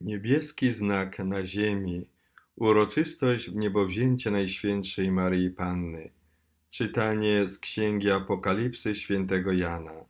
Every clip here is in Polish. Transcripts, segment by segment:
Niebieski znak na ziemi, uroczystość w niebowzięcie Najświętszej Maryi Panny. Czytanie z Księgi Apokalipsy świętego Jana.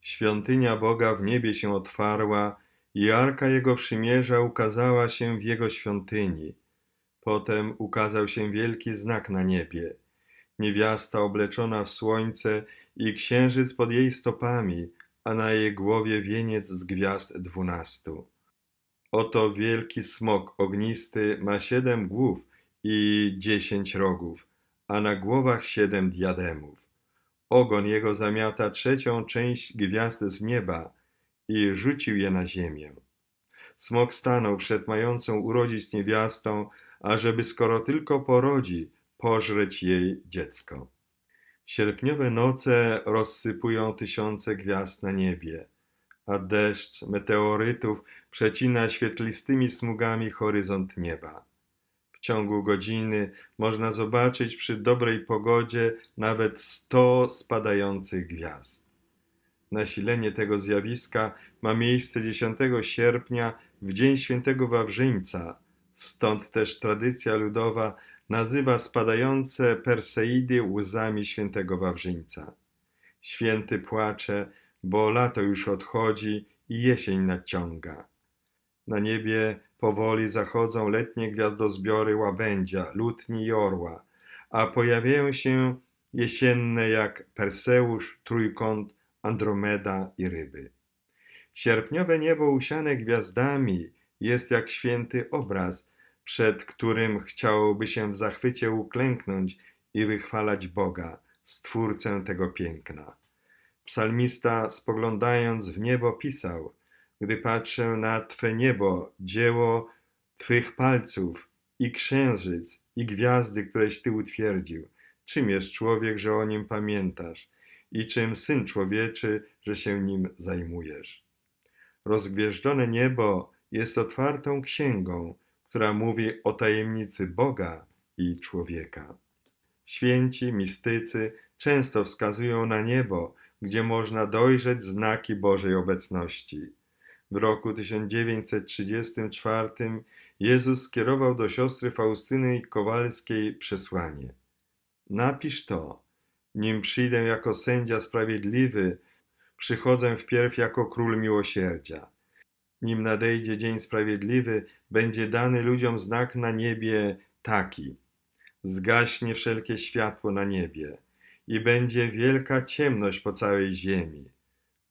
Świątynia Boga w niebie się otwarła i Arka Jego Przymierza ukazała się w Jego świątyni. Potem ukazał się wielki znak na niebie. Niewiasta obleczona w słońce i księżyc pod jej stopami, a na jej głowie wieniec z gwiazd dwunastu. Oto wielki smok ognisty ma siedem głów i dziesięć rogów, a na głowach siedem diademów. Ogon jego zamiata trzecią część gwiazd z nieba i rzucił je na ziemię. Smok stanął przed mającą urodzić niewiastą, ażeby skoro tylko porodzi, pożreć jej dziecko. Sierpniowe noce rozsypują tysiące gwiazd na niebie, a deszcz meteorytów przecina świetlistymi smugami horyzont nieba. W ciągu godziny można zobaczyć przy dobrej pogodzie nawet sto spadających gwiazd. Nasilenie tego zjawiska ma miejsce 10 sierpnia w dzień świętego Wawrzyńca, stąd też tradycja ludowa nazywa spadające Perseidy łzami świętego Wawrzyńca. Święty płacze, bo lato już odchodzi i jesień nadciąga. Na niebie powoli zachodzą letnie gwiazdozbiory łabędzia, lutni i orła, a pojawiają się jesienne jak Perseusz, Trójkąt, Andromeda i ryby. Sierpniowe niebo usiane gwiazdami jest jak święty obraz, przed którym chciałoby się w zachwycie uklęknąć i wychwalać Boga, Stwórcę tego piękna. Psalmista, spoglądając w niebo, pisał: Gdy patrzę na Twe niebo, dzieło Twych palców, i księżyc, i gwiazdy, któreś Ty utwierdził, czym jest człowiek, że o nim pamiętasz, i czym syn człowieczy, że się nim zajmujesz. Rozgwieżdżone niebo jest otwartą księgą, która mówi o tajemnicy Boga i człowieka. Święci, mistycy często wskazują na niebo, gdzie można dojrzeć znaki Bożej obecności. W roku 1934 Jezus skierował do siostry Faustyny Kowalskiej przesłanie. Napisz to, nim przyjdę jako sędzia sprawiedliwy, przychodzę wpierw jako król miłosierdzia. Nim nadejdzie dzień sprawiedliwy, będzie dany ludziom znak na niebie taki. Zgaśnie wszelkie światło na niebie i będzie wielka ciemność po całej ziemi.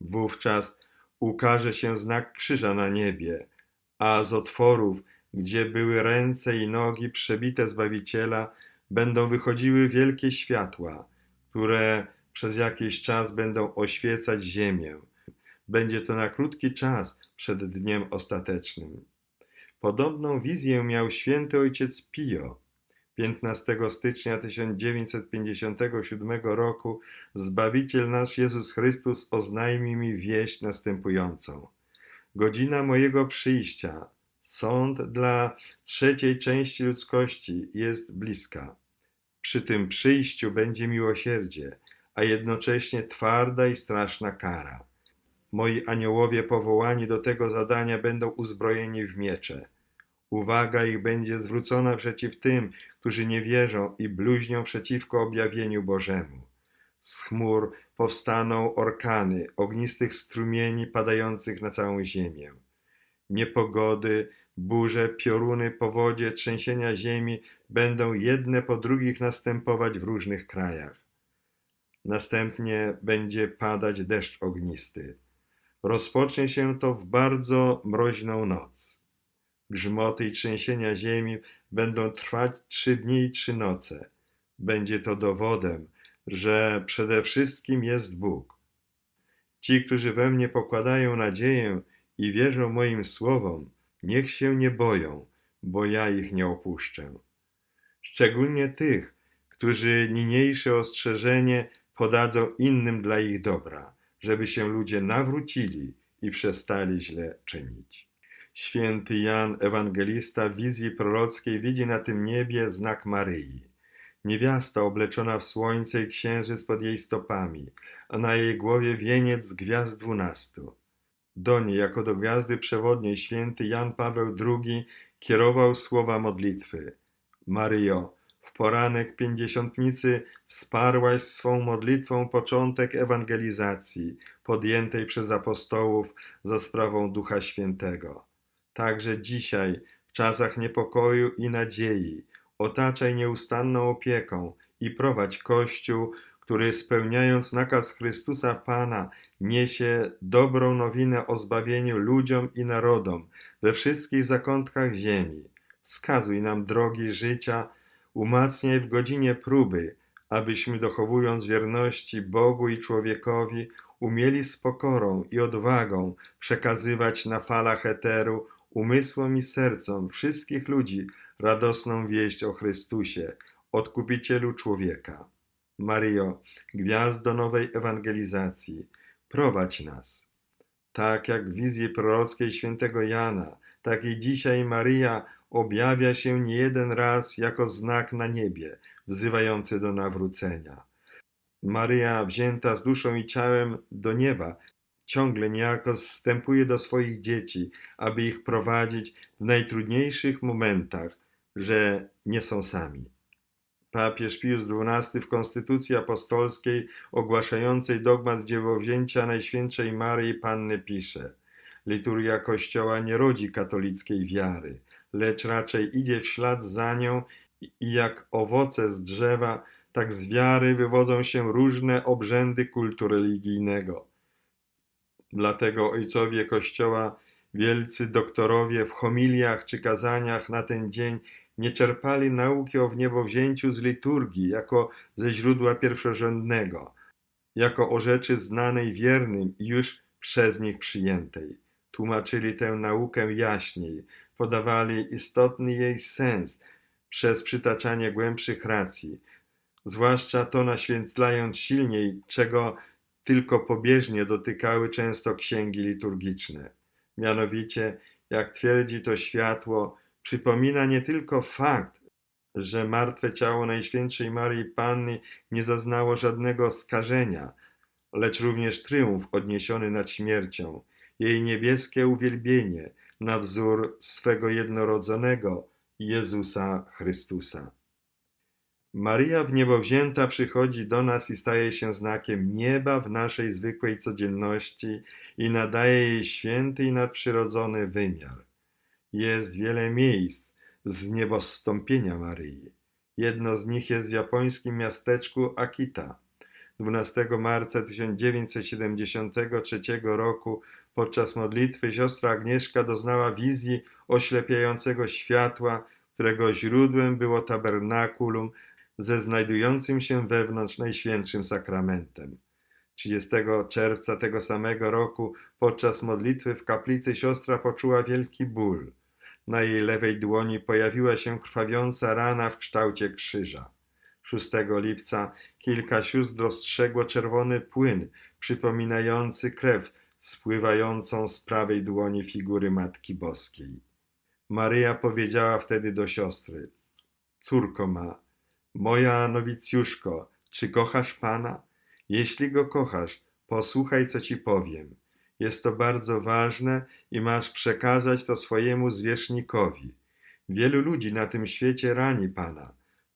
Wówczas ukaże się znak krzyża na niebie, a z otworów, gdzie były ręce i nogi przebite Zbawiciela, będą wychodziły wielkie światła, które przez jakiś czas będą oświecać ziemię. Będzie to na krótki czas przed dniem ostatecznym. Podobną wizję miał święty ojciec Pio. 15 stycznia 1957 roku Zbawiciel nasz Jezus Chrystus oznajmił mi wieść następującą. Godzina mojego przyjścia, sąd dla trzeciej części ludzkości jest bliska. Przy tym przyjściu będzie miłosierdzie, a jednocześnie twarda i straszna kara. Moi aniołowie powołani do tego zadania będą uzbrojeni w miecze. Uwaga ich będzie zwrócona przeciw tym, którzy nie wierzą i bluźnią przeciwko objawieniu Bożemu. Z chmur powstaną orkany, ognistych strumieni padających na całą ziemię. Niepogody, burze, pioruny, powodzie, trzęsienia ziemi będą jedne po drugich następować w różnych krajach. Następnie będzie padać deszcz ognisty. Rozpocznie się to w bardzo mroźną noc. Grzmoty i trzęsienia ziemi będą trwać trzy dni i trzy noce. Będzie to dowodem, że przede wszystkim jest Bóg. Ci, którzy we mnie pokładają nadzieję i wierzą moim słowom, niech się nie boją, bo ja ich nie opuszczę. Szczególnie tych, którzy niniejsze ostrzeżenie podadzą innym dla ich dobra, żeby się ludzie nawrócili i przestali źle czynić. Święty Jan Ewangelista w wizji prorockiej widzi na tym niebie znak Maryi. Niewiasta obleczona w słońce i księżyc pod jej stopami, a na jej głowie wieniec z gwiazd dwunastu. Do niej, jako do gwiazdy przewodniej, święty Jan Paweł II kierował słowa modlitwy. Maryjo, w poranek pięćdziesiątnicy wsparłaś swą modlitwą początek ewangelizacji podjętej przez apostołów za sprawą Ducha Świętego. Także dzisiaj, w czasach niepokoju i nadziei, otaczaj nieustanną opieką i prowadź Kościół, który spełniając nakaz Chrystusa Pana, niesie dobrą nowinę o zbawieniu ludziom i narodom we wszystkich zakątkach ziemi. Wskazuj nam drogi życia, umacniaj w godzinie próby, abyśmy dochowując wierności Bogu i człowiekowi, umieli z pokorą i odwagą przekazywać na falach eteru umysłom i sercom wszystkich ludzi radosną wieść o Chrystusie, Odkupicielu człowieka. Maryjo, gwiazdo nowej ewangelizacji, prowadź nas. Tak jak w wizji prorockiej świętego Jana, tak i dzisiaj Maryja objawia się niejeden raz jako znak na niebie, wzywający do nawrócenia. Maryja, wzięta z duszą i ciałem do nieba, ciągle niejako zstępuje do swoich dzieci, aby ich prowadzić w najtrudniejszych momentach, że nie są sami. Papież Pius XII w Konstytucji Apostolskiej ogłaszającej dogmat dziewowzięcia Najświętszej Maryi Panny pisze Liturgia Kościoła nie rodzi katolickiej wiary, lecz raczej idzie w ślad za nią i jak owoce z drzewa, tak z wiary wywodzą się różne obrzędy kultu religijnego. Dlatego ojcowie Kościoła, wielcy doktorowie w homiliach czy kazaniach na ten dzień nie czerpali nauki o wniebowzięciu z liturgii jako ze źródła pierwszorzędnego, jako o rzeczy znanej wiernym i już przez nich przyjętej. Tłumaczyli tę naukę jaśniej, podawali istotny jej sens przez przytaczanie głębszych racji, zwłaszcza to naświetlając silniej, czego tylko pobieżnie dotykały często księgi liturgiczne. Mianowicie, jak twierdzi to światło, przypomina nie tylko fakt, że martwe ciało Najświętszej Maryi Panny nie zaznało żadnego skażenia, lecz również triumf odniesiony nad śmiercią, jej niebieskie uwielbienie na wzór swego jednorodzonego Jezusa Chrystusa. Maryja w niebo wzięta przychodzi do nas i staje się znakiem nieba w naszej zwykłej codzienności i nadaje jej święty i nadprzyrodzony wymiar. Jest wiele miejsc z niebostąpienia Maryi. Jedno z nich jest w japońskim miasteczku Akita. 12 marca 1973 roku podczas modlitwy siostra Agnieszka doznała wizji oślepiającego światła, którego źródłem było tabernakulum ze znajdującym się wewnątrz Najświętszym Sakramentem. 30 czerwca tego samego roku podczas modlitwy w kaplicy siostra poczuła wielki ból. Na jej lewej dłoni pojawiła się krwawiąca rana w kształcie krzyża. 6 lipca kilka sióstr dostrzegło czerwony płyn przypominający krew spływającą z prawej dłoni figury Matki Boskiej. Maryja powiedziała wtedy do siostry: Córko ma, moja nowicjuszko, czy kochasz Pana? Jeśli go kochasz, posłuchaj, co ci powiem. Jest to bardzo ważne i masz przekazać to swojemu zwierzchnikowi. Wielu ludzi na tym świecie rani Pana.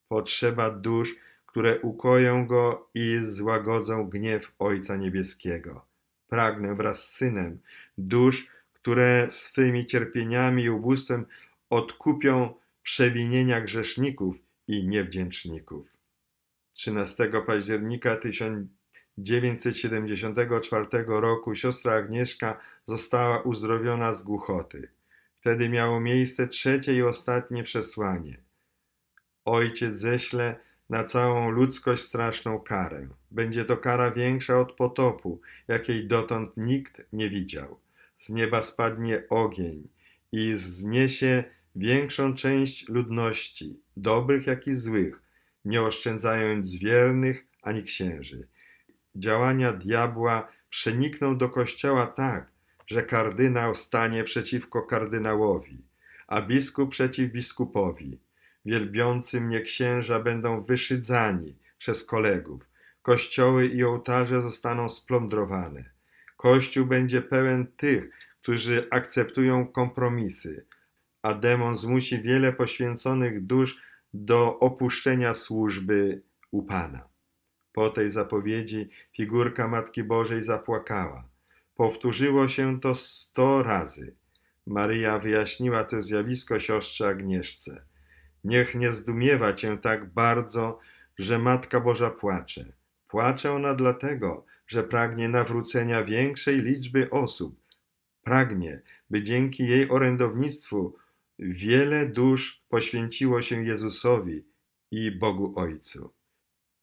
Potrzeba dusz, które ukoją go i złagodzą gniew Ojca Niebieskiego. Pragnę wraz z Synem dusz, które swymi cierpieniami i ubóstwem odkupią przewinienia grzeszników i niewdzięczników. 13 października 1974 roku siostra Agnieszka została uzdrowiona z głuchoty. Wtedy miało miejsce trzecie i ostatnie przesłanie. Ojciec ześle na całą ludzkość straszną karę. Będzie to kara większa od potopu, jakiej dotąd nikt nie widział. Z nieba spadnie ogień i zniesie większą część ludności, dobrych jak i złych, nie oszczędzając wiernych ani księży. Działania diabła przenikną do kościoła tak, że kardynał stanie przeciwko kardynałowi, a biskup przeciw biskupowi. Wielbiący mnie księża będą wyszydzani przez kolegów. Kościoły i ołtarze zostaną splądrowane. Kościół będzie pełen tych, którzy akceptują kompromisy, a demon zmusi wiele poświęconych dusz do opuszczenia służby u Pana. Po tej zapowiedzi figurka Matki Bożej zapłakała. Powtórzyło się to sto razy. Maryja wyjaśniła to zjawisko siostrze Agnieszce. Niech nie zdumiewa cię tak bardzo, że Matka Boża płacze. Płacze ona dlatego, że pragnie nawrócenia większej liczby osób. Pragnie, by dzięki jej orędownictwu wiele dusz poświęciło się Jezusowi i Bogu Ojcu.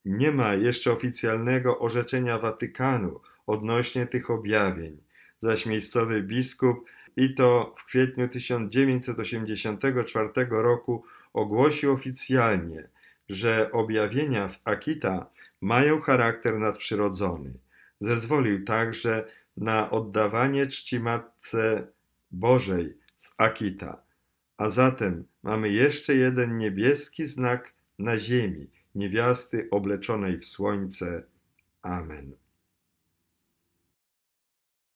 Nie ma jeszcze oficjalnego orzeczenia Watykanu odnośnie tych objawień, zaś miejscowy biskup i to w kwietniu 1984 roku ogłosił oficjalnie, że objawienia w Akita mają charakter nadprzyrodzony. Zezwolił także na oddawanie czci Matce Bożej z Akita. A zatem mamy jeszcze jeden niebieski znak na ziemi, niewiasty obleczonej w słońce. Amen.